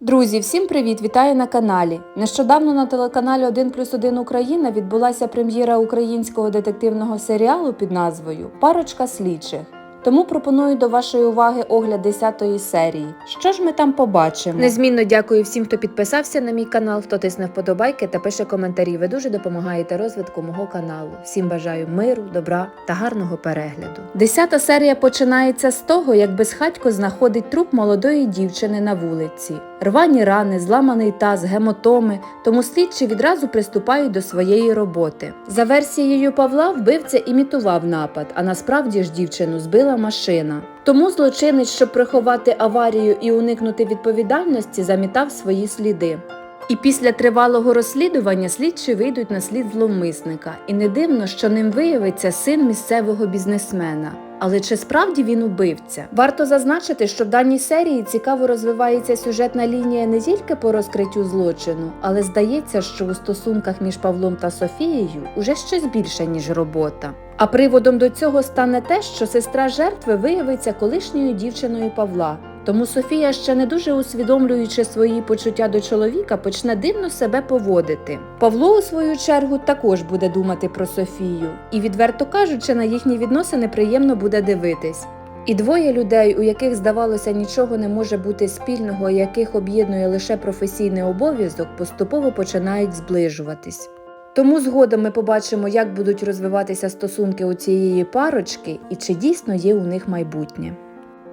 Друзі, всім привіт! Вітаю на каналі. Нещодавно на телеканалі 1 плюс 1 Україна відбулася прем'єра українського детективного серіалу під назвою Парочка слідчих. Тому пропоную до вашої уваги огляд 10 серії. Що ж ми там побачимо? Незмінно дякую всім, хто підписався на мій канал, хто тисне вподобайки та пише коментарі. Ви дуже допомагаєте розвитку мого каналу. Всім бажаю миру, добра та гарного перегляду. Десята серія починається з того, як безхатько знаходить труп молодої дівчини на вулиці. Рвані рани, зламаний таз, гемотоми, тому слідчі відразу приступають до своєї роботи. За версією Павла, вбивця імітував напад, а насправді ж дівчину збила машина. Тому злочинець, щоб приховати аварію і уникнути відповідальності, замітав свої сліди. І після тривалого розслідування слідчі вийдуть на слід зловмисника, і не дивно, що ним виявиться син місцевого бізнесмена. Але чи справді він убивця? Варто зазначити, що в даній серії цікаво розвивається сюжетна лінія не тільки по розкриттю злочину, але здається, що у стосунках між Павлом та Софією уже щось більше, ніж робота. А приводом до цього стане те, що сестра жертви виявиться колишньою дівчиною Павла. Тому Софія, ще не дуже усвідомлюючи свої почуття до чоловіка, почне дивно себе поводити. Павло, у свою чергу, також буде думати про Софію, і, відверто кажучи, на їхні відносини приємно буде дивитись. І двоє людей, у яких, здавалося, нічого не може бути спільного, яких об'єднує лише професійний обов'язок, поступово починають зближуватись. Тому згодом ми побачимо, як будуть розвиватися стосунки у цієї парочки і чи дійсно є у них майбутнє.